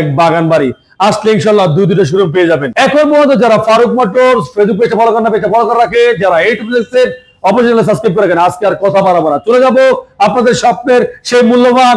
এক বাগান বাড়ি আসলে ইনশাল্লাহ দুই পেয়ে যাবেন। এখন যারা ফারুক ফলো করে রাখে, যারা আজকে আর কথা চলে যাব আপনাদের স্বপ্নের সেই মূল্যবান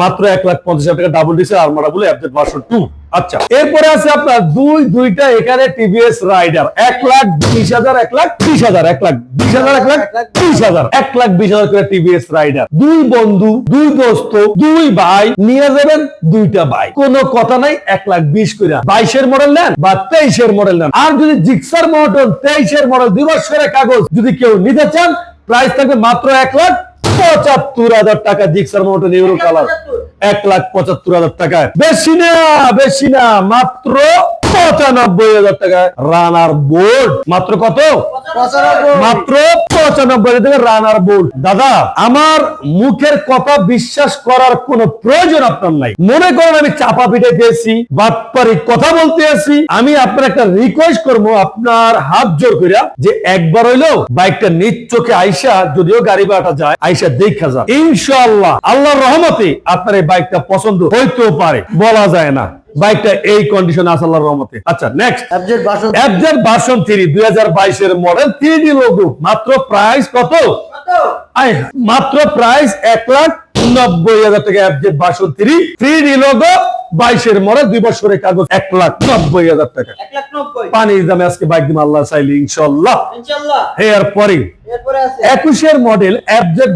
মাত্র এক লাখ পঞ্চাশ টাকা ডাবল ডিসের আরমারা বলে অ্যাপডেট ভার্সন টু আচ্ছা এরপরে আছে আপনার দুই, দুইটা এখানে টিভিএস রাইডার এক লাখ বিশ হাজার, এক লাখ বিশ হাজার, এক লাখ বিশ হাজার, এক লাখ বিশ হাজার, এক লাখ বিশ হাজার করে টিভিএস রাইডার দুই বন্ধু, দুই দোস্ত, দুই ভাই নিয়ে যাবেন দুইটা ভাই কোনো কথা নাই, এক লাখ বিশ করে বাইশের মডেল নেন বা তেইশের মডেল নেন। আর যদি জিক্সার মডেল তেইশের মডেল দুই বছরের কাগজ যদি কেউ নিতে চান প্রাইস থাকবে মাত্র এক লাখ পঁচাত্তর হাজার টাকা জিক্সার মোটর ইউরো কালার এক লাখ পঁচাত্তর হাজার টাকা বেশি না বেশি না মাত্র পঁচানব্বই হাজার টাকা রানার বোর্ড মাত্র কত? মাত্র পঁচানব্বই টাকা রানার দাদা আমার মুখের কথা বিশ্বাস করার কোন প্রয়োজন আপনার নাই। মনে করেন আমি চাপা পিঠে বাটপারি কথা বলতে আমি আপনার একটা রিকোয়েস্ট করব আপনার হাত জোর করিয়া যে একবার হইল বাইকটা নিজ চোখে আইসা যদিও গাড়ি বাটা যায় আইসা দেখা যায় ইনশাআল্লাহ আল্লাহর রহমতে আপনার এই বাইকটা পছন্দ হইতেও পারে। বলা যায় না বাইকটা এই কন্ডিশন আছে আল্লাহর রহমতে। আচ্ছা নেক্সট অ্যাবজেট ভার্সন থ্রি দুই হাজার বাইশের মডেল থ্রি ডি লোগো মাত্র প্রাইস কত? মাত্র প্রাইস এক লাখ নব্বই হাজার টাকা এফজেড ভার্সন থ্রি লোগো বাইশের মডেল দুই বছরের কাগজ এক লাখ নব্বই হাজার টাকা। পানির দামে আজকে বাইক দিম আল্লাহ চাইলে ইনশাল্লাহ এরপরে এরপরে একুশের model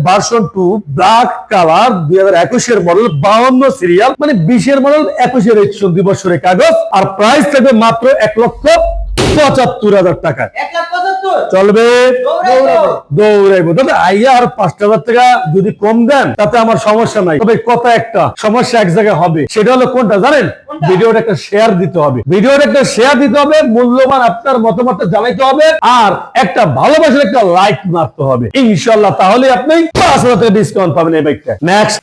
version two black colour দুই হাজার একুশের মডেল বাউন্ন সিরিয়াল মানে বিশের মডেল একুশের দুই বছরের কাগজ। আর প্রাইস থাকবে মাত্র এক লক্ষ পঁচাত্তর হাজার টাকা। এক লাখ চলবে। দৌড়াইবো। দাদা আইয়া আর পাঁচ হাজার টাকা যদি কম দেন তাতে আমার সমস্যা নাই। তবে কথা একটা সমস্যা এক জায়গায় হবে। সেটা হলো কোনটা? জানেন? ভিডিওটা একটা শেয়ার দিতে হবে। ভিডিওটা একটা শেয়ার দিতে হবে মূল্যবান আপনার মতামতটা জানাইতে হবে আর একটা ভালোবাসার একটা লাইক মারতে হবে। ইনশাল্লাহ তাহলে আপনি পাঁচ হাজার টাকা ডিসকাউন্ট পাবেন এই বাইকটা next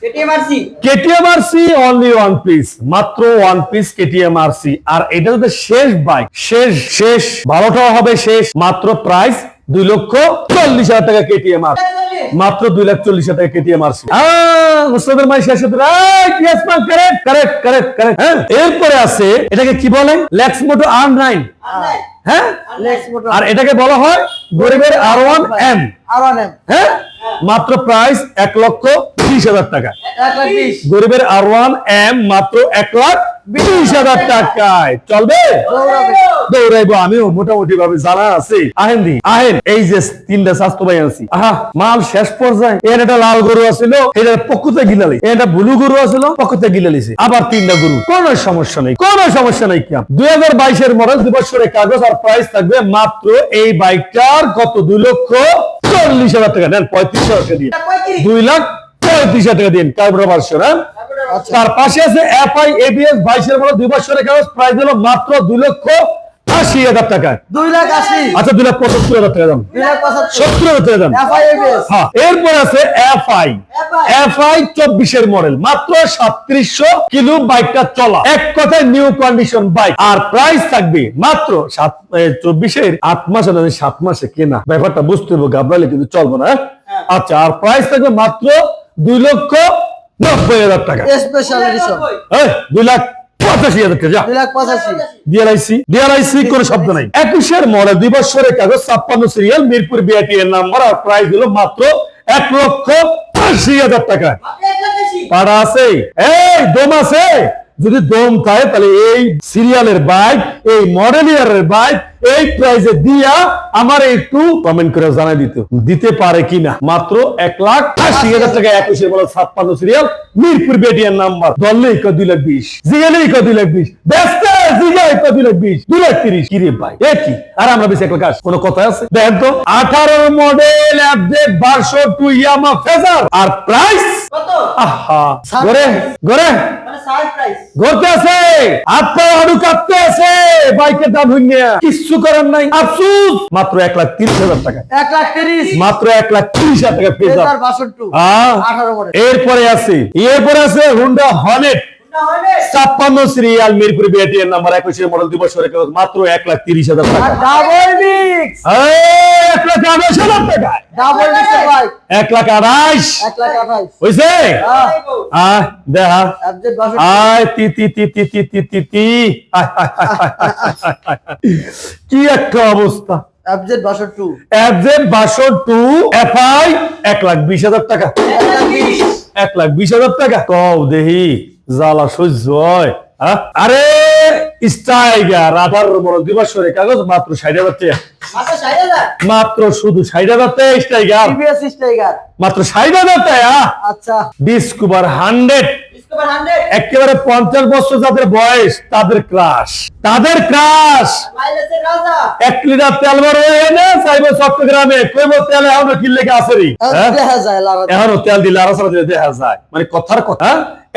KTM RC only one piece মাত্র ওয়ান পিস কেটিএম আরসি আর এটা হচ্ছে শেষ বাইক শেষ শেষ ভালোটাও হবে শেষ মাত্র প্রাইস দুই লক্ষ চল্লিশ হাজার টাকা কেটিএম আর। মাত্র দুই লাখ চল্লিশ হাজার টাকা কেটিএম আরসি মুস্তাদের মাই শেষ হতে কারেক্ট কারেক্ট কারেক্ট কারেক্ট হ্যাঁ এরপরে আছে এটাকে কি বলে? লেক্স মোটো আর নাইন হ্যাঁ? আর এটাকে বলা হয় গরিবের R one M R one M হ্যাঁ? মাত্র প্রাইস এক লক্ষ বিশ হাজার টাকা। গরিবের আর ওয়ান এম মাত্র এক লাখ বিশ হাজার টাকায়। চলবে? দৌড়াইবো আমিও মোটামুটি ভাবে জানা আছে। আহেন দি আহেন এই যে তিনটা স্বাস্থ্য ভাই আছি আহা মাল শেষ পর্যায়ে এর একটা লাল গরু আছিল এটা পক্ষতে গিলালি। এটা ব্লু গরু আছিল পক্ষতে গিলালিছে আবার তিনটা গরু। কোন সমস্যা নেই কোন সমস্যা নেই কি দুই হাজার বাইশের মডেল দুই বছরের কাগজ আর প্রাইস থাকবে মাত্র এই বাইকটার কত? দুই লক্ষ চল্লিশ হাজার টাকা। নেন পঁয়ত্রিশ হাজার টাকা দিয়ে। দুই লাখ পঁয়ত্রিশ হাজার টাকা দিন কার্বোরা ভার্সন হ্যাঁ? তার পাশে আছে এফআই এবিএস বাইশের মতো দুই বছরের কাগজ। প্রাইস হলো মাত্র দুই লক্ষ আশি হাজার টাকায় দুই লাখ আশি। আচ্ছা দুই লাখ পঁচাত্তর হাজার টাকা দাম। দুই লাখ সত্তর হাজার টাকা দাম। হ্যাঁ এরপর আছে এফআই। এফআই। চব্বিশের মডেল। মাত্র সাতত্রিশশো কিলো বাইকটা চলা। এক কথায় নিউ কন্ডিশন বাইক। আর প্রাইস থাকবে মাত্র সাত চব্বিশের আট মাসে নয় সাত মাসে কেনা। ব্যাপারটা বুঝতে হবে গাবলালে কিন্তু চলবে না হ্যাঁ? হ্যাঁ। আচ্ছা আর প্রাইস থাকবে মাত্র দুই লক্ষ নব্বই হাজার টাকা। স্পেশাল এডিশন দুই লাখ পঁচাশি হাজার টাকা দুই লাখ পঁচাশি। ডিআরআইসি ডিআরআইসি কোনো শব্দ নাই। একুশের মডেল দুই বছরের কাগজ ছাপ্পান্ন সিরিয়াল মিরপুর বিআইটি এর নাম্বার আর প্রাইস হলো মাত্র এক লক্ষ আশি হাজার টাকা। পাড়া আছে। এই দম আছে। যদি দম থাকে তাহলে এই সিরিয়ালের বাইক এই মডেল ইয়ারের বাইক এই প্রাইসে দিয়া আমার একটু কমেন্ট করে জানাই দিতে। দিতে পারে কিনা? মাত্র এক লাখ আশি হাজার টাকা একুশের বলে ছাপ্পান্ন সিরিয়াল মিরপুর বেটিয়ার নাম্বার। দললেই ক দুই লাখ বিশ জিগেলেই ক দুই লাখ বিশ ব্যস্ত আর আমরা বেশি এক লাখ। কোনো কথা আছে? দেখেন তো আঠারো মডেল আপডেট বারশো টু ইয়ামা ফেজার আর প্রাইস কত? আহা গরে গরে আছে আপনার আড়ু কাঁপতে আছে বাইকের দাম কিচ্ছু করার নাই আফসুস। মাত্র এক লাখ তিরিশ হাজার টাকা। এক লাখ তিরিশ। মাত্র এক লাখ তিরিশ হাজার টাকা পেয়ে মডেল এরপরে আছে এরপরে আছে হুন্ডা হনেট ছাপ্পান্ন সিরিয়াল মিরপুর বিআইটিএর নাম্বার একুশের মডেল দুই বছরের মাত্র এক লাখ তিরিশ হাজার টাকা। এক লাখ আঠাশ হাজার এক আঠাশ। হয়েছে হ্যাঁ। আহ দেখা আয়। তি তি তি তি তি তি তি তি। আয়, আয়, আয়, আয়, আয়, আয়, আয়। কি একটা অবস্থা। বাসন টু এফআই এক লাখ বিশ হাজার টাকা। এক লাখ বিশ। এক লাখ বিশ হাজার টাকা। কও দেহি জ্বালা সহ্য হয়। হ্যাঁ? আরে! স্টাইগার আঠারো বড় দুই বছরের কাগজ মাত্র ষাট হাজার টাকা। মাত্র ষাট হাজার? মাত্র শুধু ষাট হাজার টাকা স্টাইগার। মাত্র ষাট হাজার টাকা? আচ্ছা। Discover hundred. একেবারে পঞ্চাশ বছর যাদের বয়স তাদের ক্রাশ। তাদের ক্রাশ। এক লিটার তেল বড় এনে চাইব চট্টগ্রামে। কইব তেল এখনও কিনলে কি আছে রে? হ্যাঁ? দেখা যায় এখনও তেল দিলে আরও সারা দিলে দেখা যায়। মানে কথার কথা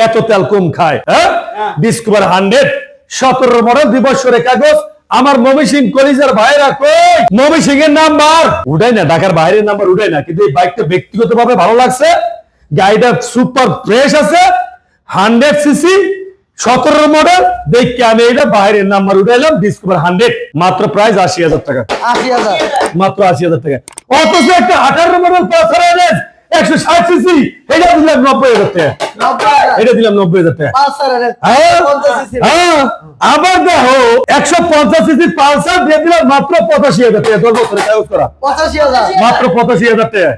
এত তেল কম খায় হ্যাঁ? হ্যাঁ। Discover hundred. সতেরো মডেল দুই বছরের কাগজ। আমার মমিসিং কলিজার ভাইরা কই? মমিসিং এর নাম্বার। উঠাই না ঢাকার বাইরের নাম্বার উঠাই না কিন্তু এই বাইকটা ব্যক্তিগত ভাবে ভালো লাগছে। গাড়িটা সুপার ফ্রেশ আছে। হান্ড্রেড সিসি সতেরো মডেল দেখি আমি এটা বাইরের নাম্বার উঠাইলাম ডিসকভার হান্ড্রেড মাত্র প্রাইস আশি হাজার টাকা। আশি হাজার। মাত্র আশি হাজার টাকা। অথচ একটা আঠারো মডেল পাঁচশো একশো ষাট সিসি এটা দিলাম নব্বই হাজার টাকা। এটা দিলাম নব্বই হাজার টাকা। পাঁচ হাজার হ্যাঁ? হ্যাঁ, আবার দেখো একশো পঞ্চাশ সিসি পালসার দিয়ে দিলাম মাত্র পঁচাশি হাজার টাকা। দশ বছরের কাগজ করা। মাত্র পঁচাশি হাজার টাকা।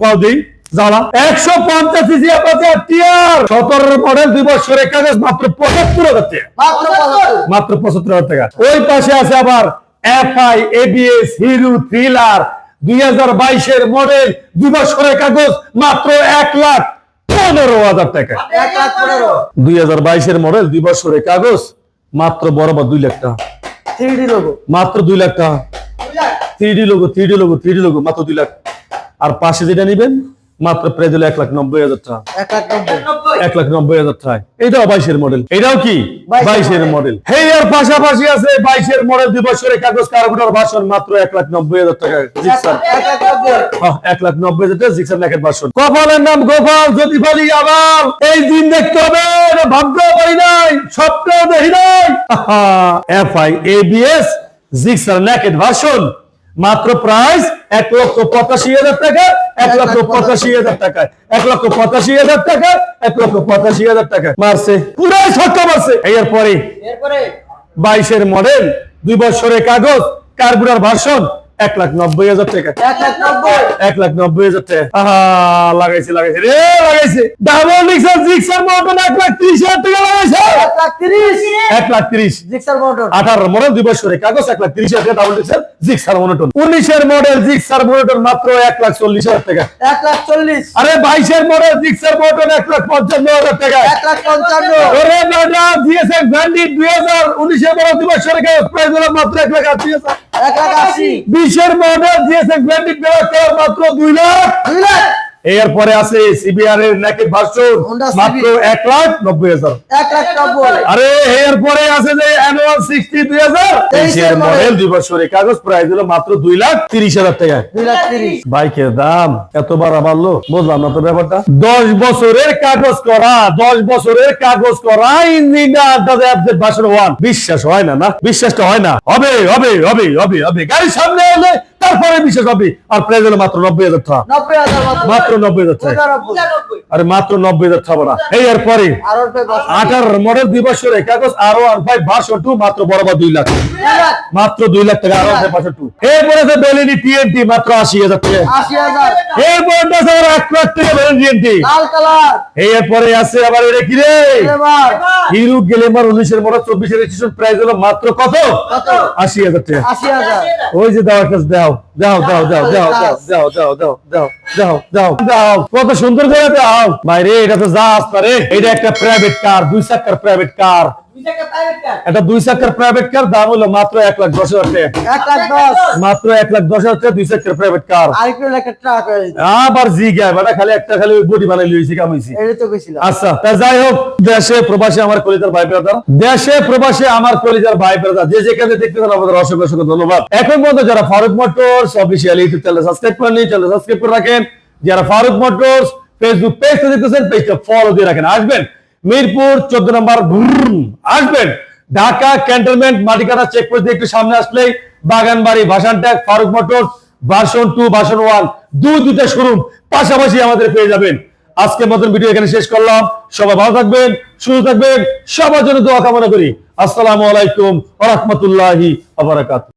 পাও দিই। জ্বালা একশো পঞ্চাশ সিসি আপনার টিয়ার সতেরো মডেল দুই বছরের কাগজ মাত্র পঁচাত্তর হাজার টাকা। মাত্র পঁচাত্তর হাজার টাকা। ওই পাশে আছে আবার এফআই এবিএস হিরো থ্রিলার দুই হাজার বাইশের মডেল দুই বছরের কাগজ মাত্র এক লাখ পনেরো হাজার টাকা। দুই হাজার বাইশের মডেল দুই বছরের কাগজ মাত্র বরাবর দুই লাখ টাকা। মাত্র দুই লাখ টাকা। Three D logo three D logo three D logo মাত্র দুই লাখ। আর পাশে যেটা নিবেন মাত্র প্রায় দিল এক লাখ নব্বই হাজার টাকা। এক লাখ নব্বই। হাজার টাকা এটাও বাইশের মডেল এটাও কি? বাইশের মডেল হেই পাশাপাশি আছে বাইশের মডেল দুই বছরের কাগজ কার্বোটার ভাষণ মাত্র এক লাখ নব্বই হাজার টাকা। জিক্সার এক লাখ নব্বই হাজার টাকা জিক্সার ন্যাকের ভাষণ কপালের নাম গোপাল যদি বলি আবার এই দিন দেখতে হবে ভাবতেও পারি নাই স্বপ্নেও দেখি নাই। F I ABS Gixxer naked version মাত্র প্রাইস এক লক্ষ পঁচাশি হাজার টাকা এক লক্ষ পঁচাশি হাজার টাকা। এক লক্ষ পঁচাশি হাজার টাকা এক লক্ষ পঁচাশি হাজার টাকা মারছে। পুরাই ছক্কা মারছে। এরপরে এরপরে বাইশের মডেল দুই বছরের কাগজ কার্বুরার ভাষণ এক লাখ নব্বই হাজার টাকা এক লাখ নব্বই এক লাখ হাজার টাকা আহা লাগাইছে লাগাইছে রে লাগাইছে ডাবল ডিক্সার জিক্সার মটন এক লাখ ত্রিশ হাজার টাকা লাগাইছে এক লাখ তিরিশ এক লাখ ত্রিশ জিক্সার মোটর আঠারো মডেল দুই কাগজ এক লাখ ত্রিশ হাজার টাকা ডাবল ডিক্সার জিক্সার মনোটন উনিশের মডেল জিক্সার মনোটন মাত্র এক লাখ চল্লিশ হাজার টাকা এক লাখ চল্লিশ আরে বাইশের মডেল জিক্সার মনোটন এক লাখ পঞ্চান্ন হাজার টাকা এক লাখ পঞ্চান্ন ওরে বেটা জিএসএম ব্যান্ডিট দুই হাজার উনিশের মডেল দুই বছরের কাগজ প্রাইস মাত্র এক লাখ আশি হাজার এক লাখ আশি বিশের মডেল জিএসএম ব্যান্ডিট ব্যবহার মাত্র দুই লাখ দুই লাখ এরপরে আছে সিবিআর এর নাকি ভার্সন মাত্র এক লাখ নব্বই হাজার। এক লাখ নব্বই। আরে এরপরে আছে যে অ্যানুয়াল সিক্সটি দুই হাজার। তেইশের মডেল দুই বছরের কাগজ প্রাইস হলো মাত্র দুই লাখ তিরিশ হাজার টাকা। বাইকের দাম এত বাড়া বাড়লো বুঝলাম না তো ব্যাপারটা? দশ বছরের কাগজ করা দশ বছরের কাগজ করা ইঞ্জিন ভাষণ ওয়ান বিশ্বাস হয় না না? বিশ্বাসটা হয় না। হবে হবে হবে হবে হবে। গাড়ির সামনে এলে তারপরে বিশ্বাস হবে। আর প্রাইস হলো মাত্র নব্বই হাজার টাকা। মাত্র নব্বই হাজার টাকা। আরে মাত্র নব্বই হাজার টাকা না এই আর ওর পে বাষট্টি। আঠারো মডেল দুই বছরের কাগজ আরও আর ফাইভ ভার্সন টু মাত্র বরাবর দুই লাখ। মাত্র দুই লাখ টাকা আরও ভার্সন টু এরপরে আছে বেলিনি টিএনটি মাত্র আশি হাজার টাকা। এরপরে আছে আবার এক লাখ টাকা বেলিনি টিএনটি লাল কালার। এরপরে আছে আবার এটা কি রে? হিরো গ্লেমার উনিশের মডেল চব্বিশের রেজিস্ট্রেশন প্রাইস হলো মাত্র কত? কত? আশি হাজার টাকা। আশি হাজার। ওই যে দাও একটা দাও। দাও দাও দাও দাও দাও দাও দাও দাও দাও দাও দাও দাও কত সুন্দর করে দাও বাইরে এটা তো জাহাজ পারে এটা একটা প্রাইভেট কার দুই চাকার প্রাইভেট কার দুই চাকা প্রাইভেট কার একটা দুই চাকার প্রাইভেট কার দাম হলো মাত্র এক লাখ দশ হাজার টাকা। এক লাখ দশ? মাত্র এক লাখ দশ হাজার টাকা দুই চাকার প্রাইভেট কার আর একটু একটা ট্রাক হয়ে যেত আবার জি গায় বেটা খালি একটা খালি বডি বানাই লইছি কামাইছি। এটা তো কইছিল। আচ্ছা তা যাই হোক দেশে প্রবাসে আমার কলিজার ভাই ব্রাদার দেশে প্রবাসে আমার কলিজার ভাই ব্রাদার যে যেখানে আমাদের অসংখ্য অসংখ্য ধন্যবাদ। এখন পর্যন্ত যারা Faruk motors official YouTube channel subscribe করেনি চ্যানেল সাবস্ক্রাইব করে রাখেন। যারা ফারুক মোটরস ফেসবুক পেজটা দেখতেছেন পেজটা ফলো দিয়ে রাখেন। আসবেন মিরপুর চোদ্দ নম্বর আসবেন। ঢাকা ক্যান্টনমেন্ট মাটিকাটা চেকপোস্ট একটু সামনে আসলেই বাগানবাড়ি, ভাসান tag, Faruk motor version two, version one দুই দুটা শোরুম পাশাপাশি আমাদের পেয়ে যাবেন। আজকের মতন ভিডিও এখানে শেষ করলাম। সবাই ভালো থাকবেন, সুস্থ থাকবেন। সবার জন্য দোয়া কামনা করি। আসসালামু আলাইকুম ওয়া বারাকাতুহু।